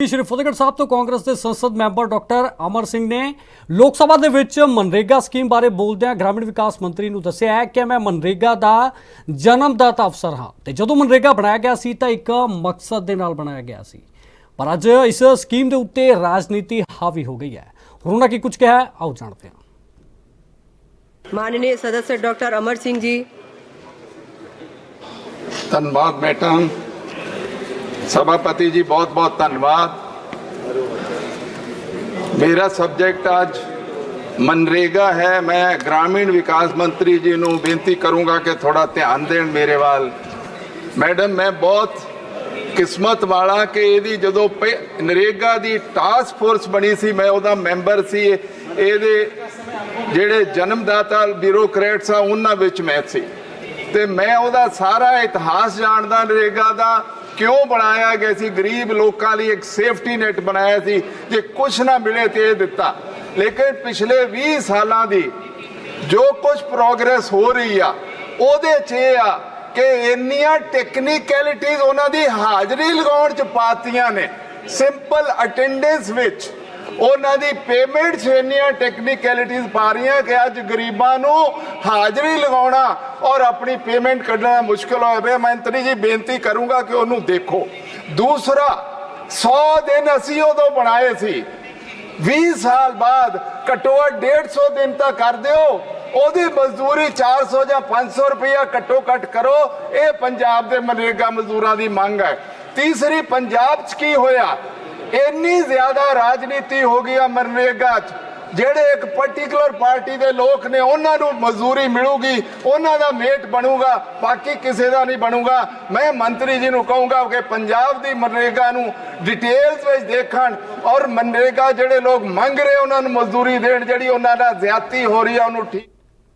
ਸ਼੍ਰੀ ਫਤਿਹਗੜ੍ਹ ਸਾਹਿਬ ਤੋਂ ਕਾਂਗਰਸ ਦੇ ਸੰਸਦ ਮੈਂਬਰ ਡਾਕਟਰ ਅਮਰ ਸਿੰਘ ਨੇ ਲੋਕ ਸਭਾ ਦੇ ਵਿੱਚ ਮਨਰੇਗਾ ਸਕੀਮ ਬਾਰੇ ਬੋਲਦਿਆਂ ਗ੍ਰਾਮੀਣ ਵਿਕਾਸ ਮੰਤਰੀ ਨੂੰ ਦੱਸਿਆ ਹੈ ਕਿ ਮੈਂ ਮਨਰੇਗਾ ਦਾ ਜਨਮਦਾਤਾ ਅਫਸਰ ਹਾਂ ਤੇ ਜਦੋਂ ਮਨਰੇਗਾ ਬਣਾਇਆ ਗਿਆ ਸੀ ਤਾਂ ਇੱਕ ਮਕਸਦ ਦੇ ਨਾਲ ਬਣਾਇਆ ਗਿਆ ਸੀ ਪਰ ਅੱਜ ਇਸ ਸਕੀਮ ਦੇ ਉੱਤੇ ਰਾਜਨੀਤੀ ਹਾਵੀ ਹੋ ਗਈ ਹੈ ਹੁਣ ਉਹਨਾਂ ਕੀ ਕੁਝ ਕਿਹਾ ਹੈ ਆਓ ਜਾਣਦੇ ਹਾਂ माननीय सदस्य डॉक्टर अमर सिंह जी ਧੰਨਵਾਦ ਮੈਡਮ ਸਭਾਪਤੀ ਜੀ, ਬਹੁਤ ਬਹੁਤ ਧੰਨਵਾਦ। ਮੇਰਾ ਸਬਜੈਕਟ ਅੱਜ ਮਨਰੇਗਾ ਹੈ। ਮੈਂ ਗ੍ਰਾਮੀਣ ਵਿਕਾਸ ਮੰਤਰੀ ਜੀ ਨੂੰ ਬੇਨਤੀ ਕਰੂੰਗਾ ਕਿ ਥੋੜਾ ਧਿਆਨ ਦੇਣ ਮੇਰੇ ਵੱਲ। ਮੈਡਮ, ਮੈਂ ਬਹੁਤ ਕਿਸਮਤ ਵਾਲਾ ਕਿ ਇਹਦੀ ਜਦੋਂ ਪਹਿ- ਨਰੇਗਾ ਦੀ ਟਾਸਕ ਫੋਰਸ ਬਣੀ ਸੀ, ਮੈਂ ਉਹਦਾ ਮੈਂਬਰ ਸੀ। ਇਹਦੇ ਜਿਹੜੇ ਜਨਮਦਾਤਾ ਬਿਊਰੋਕਰੇਟਸ ਆ, ਉਹਨਾਂ ਵਿੱਚ ਮੈਂ ਸੀ। ਤੇ ਮੈਂ ਉਹਦਾ ਸਾਰਾ ਇਤਿਹਾਸ ਜਾਣਦਾ ਨਰੇਗਾ ਦਾ। ਕਿਉਂ ਬਣਾਇਆ ਗਿਆ ਸੀ? ਗਰੀਬ ਲੋਕਾਂ ਲਈ ਇੱਕ ਸੇਫਟੀ ਨੈਟ ਬਣਾਇਆ ਸੀ ਜੇ ਕੁਝ ਨਾ ਮਿਲੇ ਤੇ ਇਹ ਦਿੱਤਾ। ਲੇਕਿਨ ਪਿਛਲੇ 20 ਸਾਲਾਂ ਦੀ ਜੋ ਕੁਝ ਪ੍ਰੋਗਰੈਸ ਹੋ ਰਹੀ ਆ, ਉਹਦੇ 'ਚ ਇਹ ਆ ਕਿ ਇੰਨੀਆਂ ਟੈਕਨੀਕੈਲਿਟੀਜ਼ ਉਹਨਾਂ ਦੀ ਹਾਜ਼ਰੀ ਲਗਾਉਣ 'ਚ ਪਾਤੀਆਂ ਨੇ। ਸਿੰਪਲ ਅਟੈਂਡੈਂਸ ਵਿੱਚ ਉਹਨਾਂ ਦੀ ਪੇਮੈਂਟ ਇੰਨੀਆਂ ਟੈਕਨੀਕੈਲਿਟੀਜ਼ ਪਾ ਰਹੀਆਂ ਕਿ ਅੱਜ ਗਰੀਬਾਂ ਨੂੰ ਹਾਜ਼ਰੀ ਲਗਾਉਣਾ ਔਰ ਆਪਣੀ ਪੇਮੈਂਟ ਕੱਢਣਾ ਮੁਸ਼ਕਲ ਹੋਇਆ ਪਿਆ। ਮੰਤਰੀ ਜੀ ਬੇਨਤੀ ਕਰੂੰਗਾ ਕਿ ਉਹਨੂੰ ਦੇਖੋ। ਦੂਸਰਾ 100 ਦਿਨ ਅਸੀਂ ਉਦੋਂ ਬਣਾਏ ਸੀ। 20 ਸਾਲ ਬਾਅਦ ਘੱਟੋ ਘੱਟ 150 ਦਿਨ ਤਾਂ ਕਰ ਦਿਓ। ਉਹਦੀ ਮਜ਼ਦੂਰੀ 400 ਜਾਂ 500 ਰੁਪਇਆ ਘੱਟੋ ਘੱਟ ਕਰੋ। ਇਹ ਪੰਜਾਬ ਦੇ ਮਨਰੇਗਾ ਮਜ਼ਦੂਰਾਂ ਦੀ ਮੰਗ ਹੈ। ਤੀਸਰੀ, ਪੰਜਾਬ 'ਚ ਕੀ ਹੋਇਆ? ਇੰਨੀ ਜ਼ਿਆਦਾ ਰਾਜਨੀਤੀ ਹੋ ਗਈ ਆ ਮਨਰੇਗਾ 'ਚ ਜਿਹੜੇ ਇੱਕ ਪਾਰਟਿਕੂਲਰ ਪਾਰਟੀ ਦੇ ਲੋਕ ਨੇ, ਉਹਨਾਂ ਨੂੰ ਮਜ਼ਦੂਰੀ ਮਿਲੂਗੀ, ਉਹਨਾਂ ਦਾ ਮੇਟ ਬਣੂਗਾ, ਬਾਕੀ ਕਿਸੇ ਦਾ ਨਹੀਂ ਬਣੂਗਾ। ਮੈਂ ਮੰਤਰੀ ਜੀ ਨੂੰ ਕਹੂੰਗਾ ਕਿ ਪੰਜਾਬ ਦੀ ਮਨਰੇਗਾ ਨੂੰ ਡਿਟੇਲਸ ਵਿੱਚ ਦੇਖਣ, ਔਰ ਮਨਰੇਗਾ ਜਿਹੜੇ ਲੋਕ ਮੰਗ ਰਹੇ ਉਹਨਾਂ ਨੂੰ ਮਜ਼ਦੂਰੀ ਦੇਣ, ਜਿਹੜੀ ਉਹਨਾਂ ਨਾਲ ਜ਼ਿਆਦਤੀ ਹੋ ਰਹੀ ਆ, ਉਹਨੂੰ ਠੀਕ